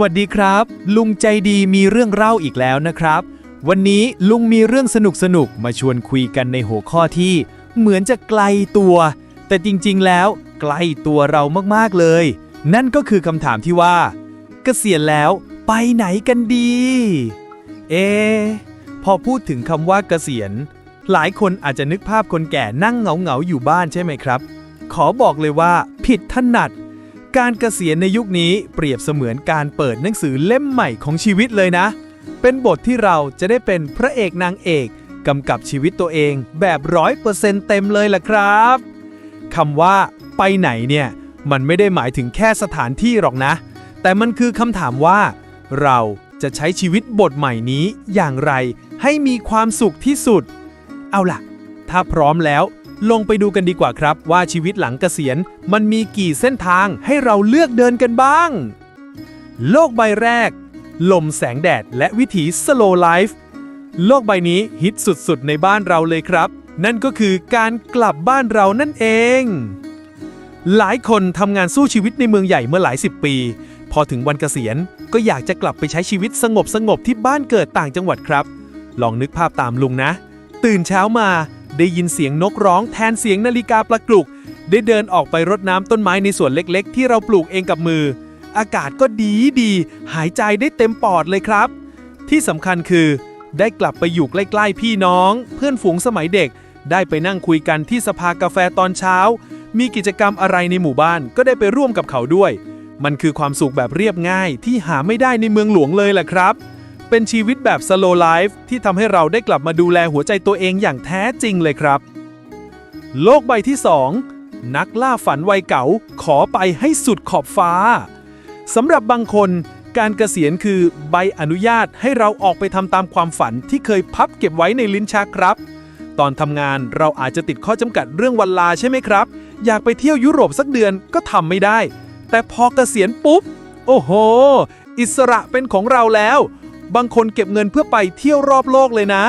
สวัสดีครับ ลุงใจดีมีเรื่องเล่าอีกแล้วนะครับ วันนี้ลุงมีเรื่องสนุกสนุกมาชวนคุยกันในหัวข้อที่ เหมือนจะไกลตัว แต่จริงๆแล้วใกล้ตัวเรามากๆเลย นั่นก็คือคำถามที่ว่า เกษียณแล้วไปไหนกันดี เอ พอพูดถึงคำว่าเกษียณ หลายคนอาจจะนึกภาพคนแก่นั่งเหงาๆอยู่บ้านใช่ไหมครับ ขอบอกเลยว่า ผิดถนัด การเกษียณในยุคนี้เปรียบเสมือนการเปิดหนังสือเล่มใหม่ของชีวิตเลยนะ เป็นบทที่เราจะได้เป็นพระเอกนางเอกกำกับชีวิตตัวเองแบบร้อยเปอร์เซ็นต์เต็มเลยล่ะครับคำว่า ไปไหนเนี่ย มันไม่ได้หมายถึงแค่สถานที่หรอกนะ แต่มันคือคำถามว่า เราจะใช้ชีวิตบทใหม่นี้อย่างไร ให้มีความสุขที่สุด เอาล่ะ ถ้าพร้อมแล้ว ลงไปดูกันดีกว่าครับ ว่าชีวิตหลังเกษียณมันมีกี่เส้นทางให้เราเลือกเดินกันบ้าง โลกใบแรก ลมแสงแดดและวิถี slow life โลกใบนี้ฮิตสุดๆ ในบ้านเราเลยครับ นั่นก็คือการกลับบ้านเรานั่นเอง หลายคนทำงานสู้ชีวิตในเมืองใหญ่เมื่อหลายสิบปี พอถึงวันเกษียณก็อยากจะกลับไปใช้ชีวิตสงบสงบๆที่บ้านเกิดต่างจังหวัดครับ ลองนึกภาพตามลุงนะ ตื่นเช้ามา ได้ยินเสียงนกร้องแทนเสียงนาฬิกาปลุก ได้เดินออกไปรดน้ำต้นไม้ในสวนเล็กๆ ที่เราปลูกเองกับมือ อากาศก็ดีดี หายใจได้เต็มปอดเลยครับ ที่สำคัญคือ ได้กลับไปอยู่ใกล้ๆพี่น้อง เพื่อนฝูงสมัยเด็ก ได้ไปนั่งคุยกันที่สภากาแฟตอนเช้า มีกิจกรรมอะไรในหมู่บ้านก็ได้ไปร่วมกับเขาด้วย มันคือความสุขแบบเรียบง่ายที่หาไม่ได้ในเมืองหลวงเลยแหละครับ เป็นชีวิตแบบ slow life ที่ทำให้เราได้กลับมาดูแลหัวใจตัวเองอย่างแท้จริงเลยครับ โลกใบที่ 2 นักล่าฝันวัยเก๋าขอไปให้สุดขอบฟ้าสำหรับบางคนการเกษียณคือใบอนุญาตให้เราออกไปทำตามความฝันที่เคยพับเก็บไว้ในลิ้นชักครับ ตอนทำงานเราอาจจะติดข้อจำกัดเรื่องวันลาใช่ไหมครับ อยากไปเที่ยวยุโรปสักเดือนก็ทำไม่ได้ แต่พอเกษียณปุ๊บ โอ้โห อิสระเป็นของเราแล้ว บางคนเก็บเงินเพื่อไปเที่ยวรอบโลกเลยนะ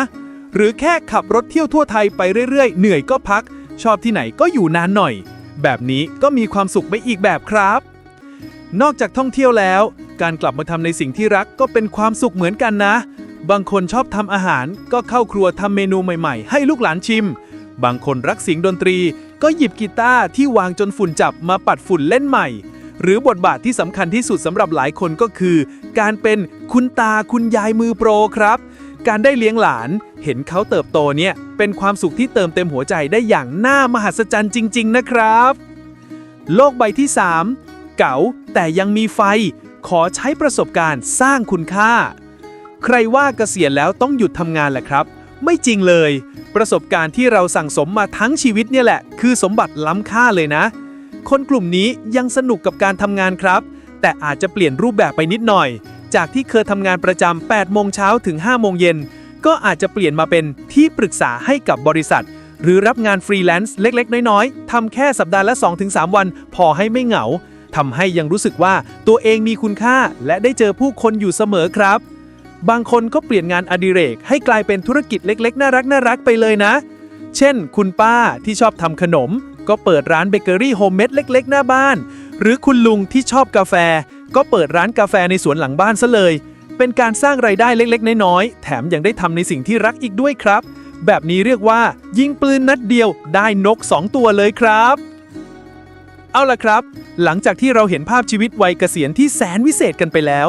หรือแค่ขับรถเที่ยวทั่วไทยไปเรื่อยๆ เหนื่อยก็พัก ชอบที่ไหนก็อยู่นานหน่อย แบบนี้ก็มีความสุขไปอีกแบบครับ นอกจากท่องเที่ยวแล้ว การกลับมาทำในสิ่งที่รักก็เป็นความสุขเหมือนกันนะ บางคนชอบทำอาหารก็เข้าครัวทำเมนูใหม่ๆ ให้ลูกหลานชิม บางคนรักเสียงดนตรี ก็หยิบกีตาร์ที่วางจนฝุ่นจับมาปัดฝุ่นเล่นใหม่ หรือบทบาทที่สำคัญที่สุดสำหรับหลายคนก็คือ การเป็นคุณตาคุณยายมือโปรครับ การได้เลี้ยงหลานเห็นเขาเติบโตเนี่ย เป็นความสุขที่เติมเต็มหัวใจได้อย่างน่ามหัศจรรย์จริง ๆ นะครับ โลกใบที่ 3 เก๋าแต่ยังมีไฟ ขอใช้ประสบการณ์สร้างคุณค่า ใครว่าเกษียณแล้วต้องหยุดทำงานแหละครับ ไม่จริงเลย ประสบการณ์ที่เราสั่งสมมาทั้งชีวิตเนี่ยแหละ คือสมบัติล้ำค่าเลยนะ คนกลุ่มนี้ยังสนุกกับการทำงานครับ แต่อาจจะเปลี่ยนรูปแบบไปนิดหน่อย จากที่เคยทำงานประจำ8โมงเช้าถึง5โมงเย็นก็อาจจะเปลี่ยนมาเป็นที่ปรึกษาให้กับบริษัท หรือรับงานฟรีแลนซ์เล็ก ๆ น้อย ๆทำแค่สัปดาห์ละ 2-3 วัน พอให้ไม่เหงาทำให้ยังรู้สึกว่าตัวเองมีคุณค่าและได้เจอผู้คนอยู่เสมอครับ บางคนก็เปลี่ยนงานอดิเรก ให้กลายเป็นธุรกิจเล็ก ๆ น่ารักน่ารักไปเลยนะ เช่น คุณป้าที่ชอบทำขนม ก็เปิดร้านเบเกอรี่โฮมเมดเล็ก ๆ หน้าบ้าน หรือคุณลุงที่ชอบกาแฟ ก็เปิดร้านกาแฟในสวนหลังบ้านซะเลย เป็นการสร้างไรายได้เล็ก ๆ น้อยๆแถมยังได้ทำในสิ่งที่รักอีกด้วยครับ แบบนี้เรียกว่า ยิงปืนนัดเดียวได้นก 2 ตัวเลยครับ เอาล่ะครับ หลังจากที่เราเห็นภาพชีวิตวัยเกษียณที่แสนวิเศษกันไปแล้ว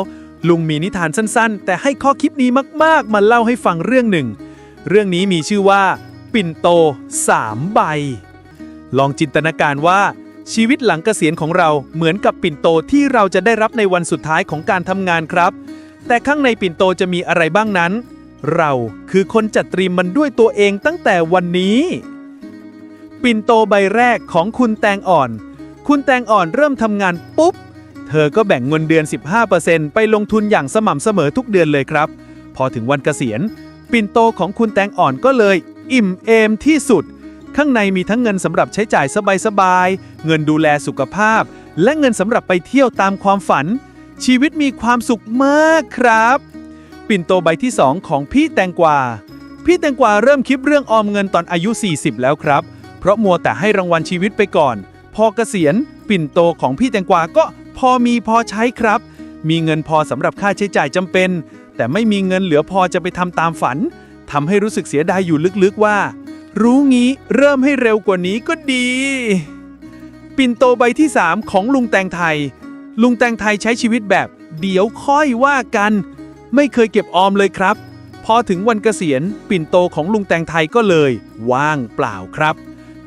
ลุงมีนิทานสั้น ๆ แต่ให้ข้อคิดนี้มาก ๆ มาเล่าให้ฟังเรื่องหนึ่ง เรื่องนี้มีชื่อว่า ปิ่นโตสามใบ ลองจินตนาการว่า ชีวิตหลังเกษียณของเราเหมือนกับปิ่นโตที่เราจะได้รับในวันสุดท้ายของการทำงานครับ แต่ข้างในปิ่นโตจะมีอะไรบ้างนั้น เราคือคนจัดเตรียมมันด้วยตัวเองตั้งแต่วันนี้ ปิ่นโตใบแรกของคุณแตงอ่อน คุณแตงอ่อนเริ่มทำงานปุ๊บ เธอก็แบ่งเงินเดือน 15%ไปลงทุนอย่างสม่ำเสมอทุกเดือนเลยครับ พอถึงวันเกษียณ ปิ่นโตของคุณแตงอ่อนก็เลย อิ่มเอมที่สุด ข้างในมีทั้งเงินสำหรับใช้จ่ายสบายๆ เงินดูแลสุขภาพ และเงินสำหรับไปเที่ยวตามความฝัน ชีวิตมีความสุขมากครับ ปิ่นโตใบที่ 2 ของพี่แตงกวา พี่แตงกวาเริ่มคิดเรื่องออมเงินตอนอายุ 40 แล้วครับ เพราะมัวแต่ให้รางวัลชีวิตไปก่อน พอเกษียณ ปิ่นโตของพี่แตงกวาก็พอมีพอใช้ครับ มีเงินพอสำหรับค่าใช้จ่ายจำเป็น แต่ไม่มีเงินเหลือพอจะไปทำตามฝันทำให้รู้สึกเสียดายอยู่ลึกๆว่า รู้งี้เริ่มให้เร็วกว่านี้ก็ดี ปิ่นโตใบที่3ของลุงแตงไทย ลุงแตงไทยใช้ชีวิตแบบ เดี๋ยวค่อยว่ากัน ไม่เคยเก็บออมเลยครับ พอถึงวันเกษียณ ปิ่นโตของลุงแตงไทยก็เลย ว่างเปล่าครับ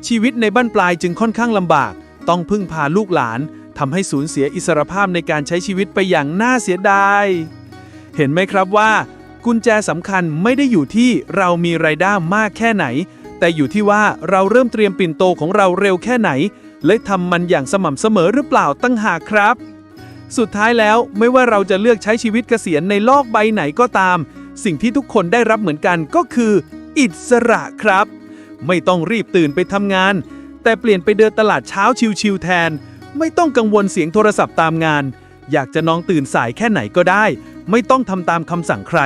ชีวิตในบ้านปลายจึงค่อนข้างลำบาก ต้องพึ่งพาลูกหลานทำให้สูญเสียอิสรภาพในการใช้ชีวิตไปอย่างน่าเสียดาย เห็นไหมครับว่า กุญแจสำคัญไม่ได้อยู่ที่เรามีไรายได้มากแค่ไหน แต่อยู่ที่ว่าเราเริ่มเตรียมปิ่นโตของเราเร็วแค่ไหน และทำมันอย่างสม่ำเสมอหรือเปล่าตั้งหากครับ สุดท้ายแล้วไม่ว่าเราจะเลือกใช้ชีวิตเกษียณในโลกใบไหนก็ตาม สิ่งที่ทุกคนได้รับเหมือนกันก็คือ อิสระครับ ไม่ต้องรีบตื่นไปทำงาน แต่เปลี่ยนไปเดินตลาดเช้าชิวๆแทน ไม่ต้องกังวลเสียงโทรศัพท์ตามงาน อยากจะนอนตื่นสายแค่ไหนก็ได้ ไม่ต้องทำตามคำสั่งใคร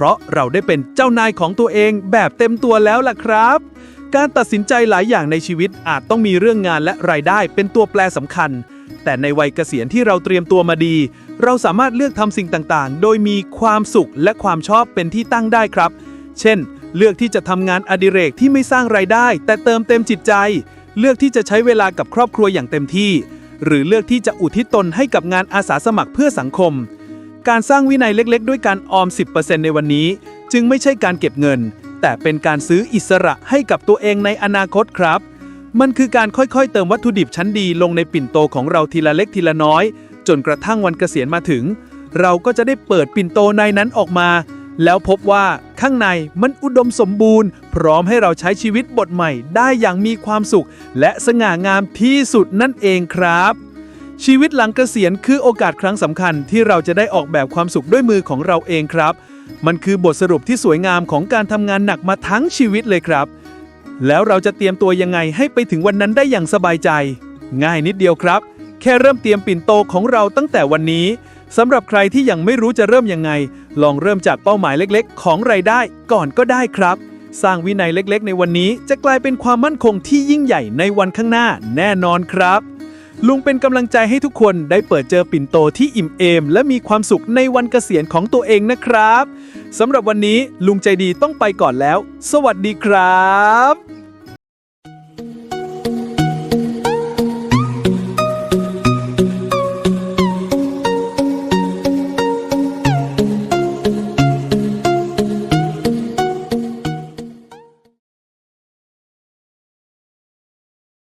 เพราะเราได้เป็นเจ้านายของตัวเองแบบเต็มตัวแล้วล่ะครับ การตัดสินใจหลายอย่างในชีวิตอาจต้องมีเรื่องงานและรายได้เป็นตัวแปรสำคัญ แต่ในวัยเกษียณที่เราเตรียมตัวมาดี เราสามารถเลือกทำสิ่งต่างๆ โดยมีความสุขและความชอบเป็นที่ตั้งได้ครับ เช่น เลือกที่จะทำงานอดิเรกที่ไม่สร้างรายได้ แต่เติมเต็มจิตใจ เลือกที่จะใช้เวลากับครอบครัวอย่างเต็มที่ หรือเลือกที่จะอุทิศตนให้กับงานอาสาสมัครเพื่อสังคม การสร้างวินัยเล็ก ๆ ด้วยการออม 10%ในวันนี้ จึงไม่ใช่การเก็บเงิน แต่เป็นการซื้ออิสระให้กับตัวเองในอนาคตครับ มันคือการค่อยๆ เติมวัตถุดิบชั้นดีลงในปิ่นโตของเราทีละเล็กทีละน้อย จนกระทั่งวันเกษียณมาถึง เราก็จะได้เปิดปิ่นโตในนั้นออกมา แล้วพบว่าข้างในมันอุดมสมบูรณ์ พร้อมให้เราใช้ชีวิตบทใหม่ได้อย่างมีความสุข และสง่างามที่สุดนั่นเองครับ ชีวิตหลังเกษียณคือโอกาสครั้งสำคัญที่เราจะได้ออกแบบความสุขด้วยมือของเราเองครับ มันคือบทสรุปที่สวยงามของการทำงานหนักมาทั้งชีวิตเลยครับ แล้วเราจะเตรียมตัวยังไงให้ไปถึงวันนั้นได้อย่างสบายใจ ง่ายนิดเดียวครับ แค่เริ่มเตรียมปิ่นโตของเราตั้งแต่วันนี้สำหรับใครที่ยังไม่รู้จะเริ่มยังไง ลองเริ่มจากเป้าหมายเล็กๆ ของรายได้ก่อนก็ได้ครับ สร้างวินัยเล็กๆ ในวันนี้จะกลายเป็นความมั่นคงที่ยิ่งใหญ่ในวันข้างหน้าแน่นอนครับ ลุงเป็นกำลังใจให้ทุกคนได้เปิดเจอปิ่นโตที่อิ่มเอม และมีความสุขในวันเกษียณของตัวเองนะครับสำหรับวันนี้ลุงใจดีต้องไปก่อนแล้ว สวัสดีครับ